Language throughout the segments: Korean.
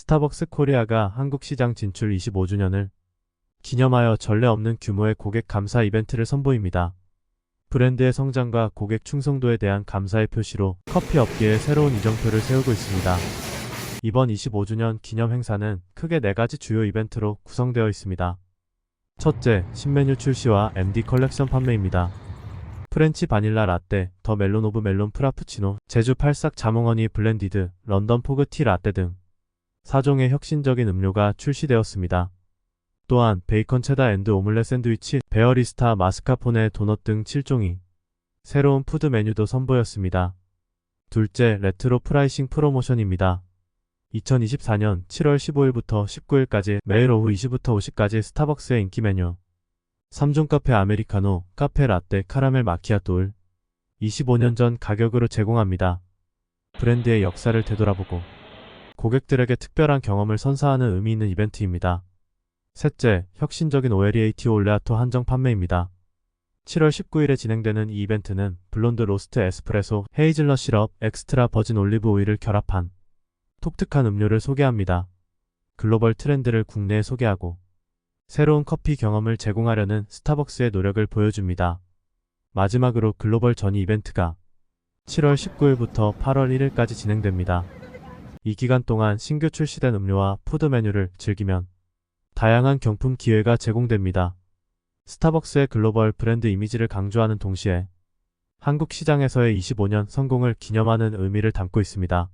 스타벅스 코리아가 한국 시장 진출 25주년을 기념하여 전례 없는 규모의 고객 감사 이벤트를 선보입니다. 브랜드의 성장과 고객 충성도에 대한 감사의 표시로 커피 업계에 새로운 이정표를 세우고 있습니다. 이번 25주년 기념 행사는 크게 4가지 주요 이벤트로 구성되어 있습니다. 첫째, 신메뉴 출시와 MD 컬렉션 판매입니다. 프렌치 바닐라 라떼, 더 멜론 오브 멜론 프라푸치노, 제주 팔싹 자몽허니 블렌디드, 런던 포그 티 라떼 등 4종의 혁신적인 음료가 출시되었습니다. 또한 베이컨 체다 앤드 오믈렛 샌드위치, 베어리스타 마스카포네 도넛 등 7종이 새로운 푸드 메뉴도 선보였습니다. 둘째, 레트로 프라이싱 프로모션입니다. 2024년 7월 15일부터 19일까지 매일 오후 2시부터 5시까지 스타벅스의 인기 메뉴 3종 카페 아메리카노, 카페 라떼, 카라멜 마키아토를 25년 전 가격으로 제공합니다. 브랜드의 역사를 되돌아보고 고객들에게 특별한 경험을 선사하는 의미 있는 이벤트입니다. 셋째, 혁신적인 오에리에이티 올레아토 한정 판매입니다. 7월 19일에 진행되는 이 이벤트는 블론드 로스트 에스프레소, 헤이즐넛 시럽, 엑스트라 버진 올리브 오일을 결합한 독특한 음료를 소개합니다. 글로벌 트렌드를 국내에 소개하고 새로운 커피 경험을 제공하려는 스타벅스의 노력을 보여줍니다. 마지막으로 글로벌 전이 이벤트가 7월 19일부터 8월 1일까지 진행됩니다. 이 기간 동안 신규 출시된 음료와 푸드 메뉴를 즐기면 다양한 경품 기회가 제공됩니다. 스타벅스의 글로벌 브랜드 이미지를 강조하는 동시에 한국 시장에서의 25년 성공을 기념하는 의미를 담고 있습니다.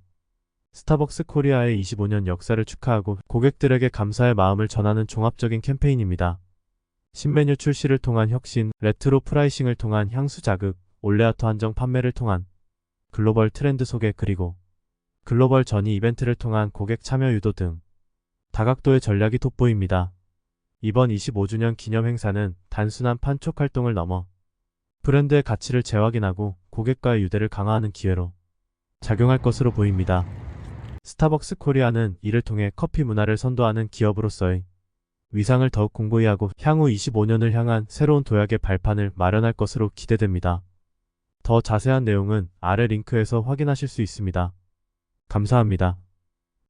스타벅스 코리아의 25년 역사를 축하하고 고객들에게 감사의 마음을 전하는 종합적인 캠페인입니다. 신메뉴 출시를 통한 혁신, 레트로 프라이싱을 통한 향수 자극, 올레아토 한정 판매를 통한 글로벌 트렌드 소개 그리고 글로벌 전이 이벤트를 통한 고객 참여 유도 등 다각도의 전략이 돋보입니다. 이번 25주년 기념 행사는 단순한 판촉 활동을 넘어 브랜드의 가치를 재확인하고 고객과의 유대를 강화하는 기회로 작용할 것으로 보입니다. 스타벅스 코리아는 이를 통해 커피 문화를 선도하는 기업으로서의 위상을 더욱 공고히 하고 향후 25년을 향한 새로운 도약의 발판을 마련할 것으로 기대됩니다. 더 자세한 내용은 아래 링크에서 확인하실 수 있습니다. 감사합니다.